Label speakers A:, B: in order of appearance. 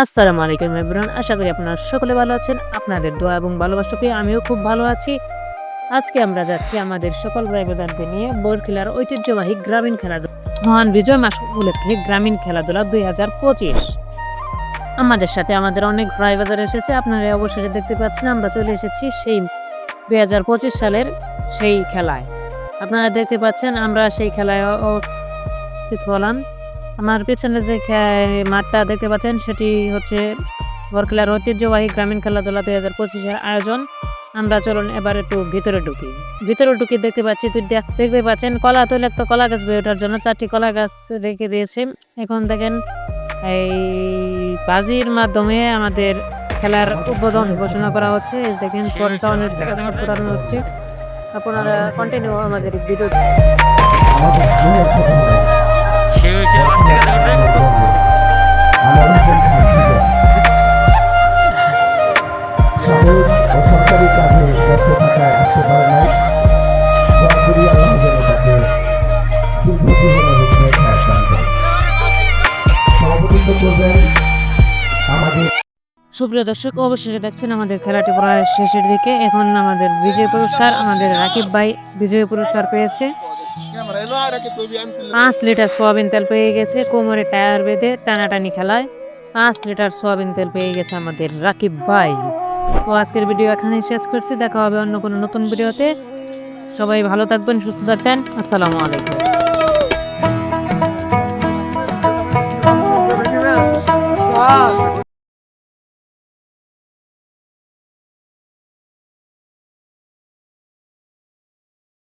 A: আসসালামু আলাইকুম এভরিওয়ান, আশা করি আপনারা সকলে ভালো আছেন। আপনাদের দোয়া এবং ভালোবাসা পেয়ে আমিও খুব ভালো আছি। আজকে আমরা যাচ্ছি আমাদের সকল ভাই বোনদের নিয়ে বরখিলার ঐতিহ্যবাহী গ্রামীণ খেলাধুলা মহান বিজয় মাস উপলক্ষে গ্রামীণ খেলাধুলা দুই হাজার পঁচিশ। আমাদের সাথে আমাদের অনেক ভাই এসেছে, আপনারা অবশেষে দেখতে পাচ্ছেন আমরা চলে এসেছি সেই দুই হাজার পঁচিশ সালের সেই খেলায়। আপনারা দেখতে পাচ্ছেন আমরা সেই খেলায় হলাম আমার পেছনে যে খে- মাঠটা দেখতে পাচ্ছেন সেটি হচ্ছে বরখেলার ঐতিহ্যবাহী গ্রামীণ খেলাধুলা দুই হাজার পঁচিশের আয়োজন। আমরা চলুন এবার একটু ভিতরে ঢুকি। ভিতরে ঢুকি দেখতে পাচ্ছি তুই দেখ- দেখতে পাচ্ছেন কলা তৈলাক্ত কলা গাছ বেয়ে ওঠার জন্য চারটি কলা গাছ রেখে দিয়েছে। এখন দেখেন এই বাজির মাধ্যমে আমাদের খেলার উদ্বোধন ঘোষণা করা হচ্ছে। দেখেন পুরানো হচ্ছে। আপনারা কন্টিনিউ আমাদের ভিডিও সুপ্রিয় দর্শক, অবশেষে দেখছেন আমাদের খেলাটি প্রায় শেষের দিকে। এখন আমাদের বিজয় পুরস্কার, আমাদের রাকিব ভাই বিজয় পুরস্কার পেয়েছে। পাঁচ লিটার সোয়াবিন তেল পেয়ে গেছে, কোমরে টায়ার বেঁধে টানাটানি খেলায়। পাঁচ লিটার সোয়াবিন তেল পেয়ে গেছে আমাদের রাকিব ভাই। তো আজকের ভিডিও এখানে শেষ করছি। দেখা হবে অন্য কোনো নতুন ভিডিওতে। সবাই ভালো থাকবেন, সুস্থ থাকবেন। আসসালামু আলাইকুম।